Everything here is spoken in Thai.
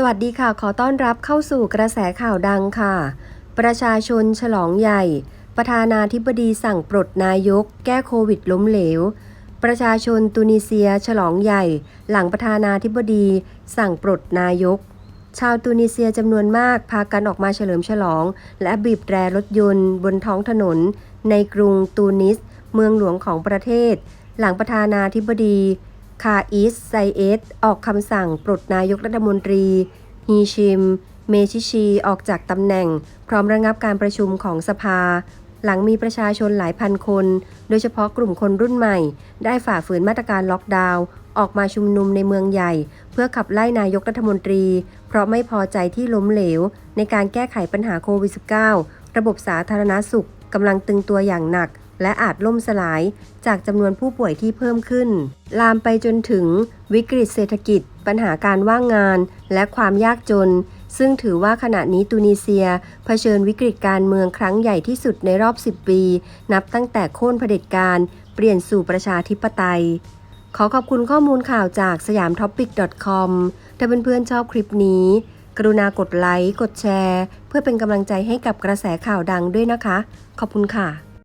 สวัสดีค่ะ ขอต้อนรับเข้าสู่กระแสข่าวดังค่ะ ประชาชนฉลองใหญ่ ประธานาธิบดีสั่งปลดนายก แก้โควิดล้มเหลว ประชาชนตุนิเซียฉลองใหญ่ หลังประธานาธิบดี สั่งปลดนายก ชาวตุนิเซียจำนวนมากพากันออกมาเฉลิมฉลอง และบีบแตรรถยนต์ บนท้องถนน ในกรุงตูนิส เมืองหลวงของประเทศ หลังประธานาธิบดี คาอิสไซเอสออกคำสั่งปลดนายกรัฐมนตรี ฮีชิม เมชิชีออกจากตำแหน่ง พร้อมระงับการประชุมของสภา หลังมีประชาชนหลายพันคน โดยเฉพาะกลุ่มคนรุ่นใหม่ ได้ฝ่าฝืนมาตรการล็อกดาวน์ออกมาชุมนุมในเมืองใหญ่ เพื่อขับไล่นายกรัฐมนตรี เพราะไม่พอใจที่ล้มเหลว ในการแก้ไขปัญหาโควิด -19 ระบบสาธารณสุขกำลังตึงตัวอย่างหนัก และอาจล่มสลายจากจำนวนผู้ป่วยที่เพิ่มขึ้น ลามไปจนถึงวิกฤตเศรษฐกิจ ปัญหาการว่างงาน และความยากจน ซึ่งถือว่าขณะนี้ตูนิเซียเผชิญวิกฤตการเมืองครั้งใหญ่ที่สุดในรอบ 10 ปี นับตั้งแต่โค่นเผด็จการ เปลี่ยนสู่ประชาธิปไตย ขอขอบคุณข้อมูลข่าวจากสยามท็อปิก .com ถ้าเพื่อนๆชอบคลิปนี้ กรุณากดไลค์ กดแชร์ เพื่อเป็นกำลังใจให้กับกระแสข่าวดังด้วยนะคะ ขอบคุณค่ะ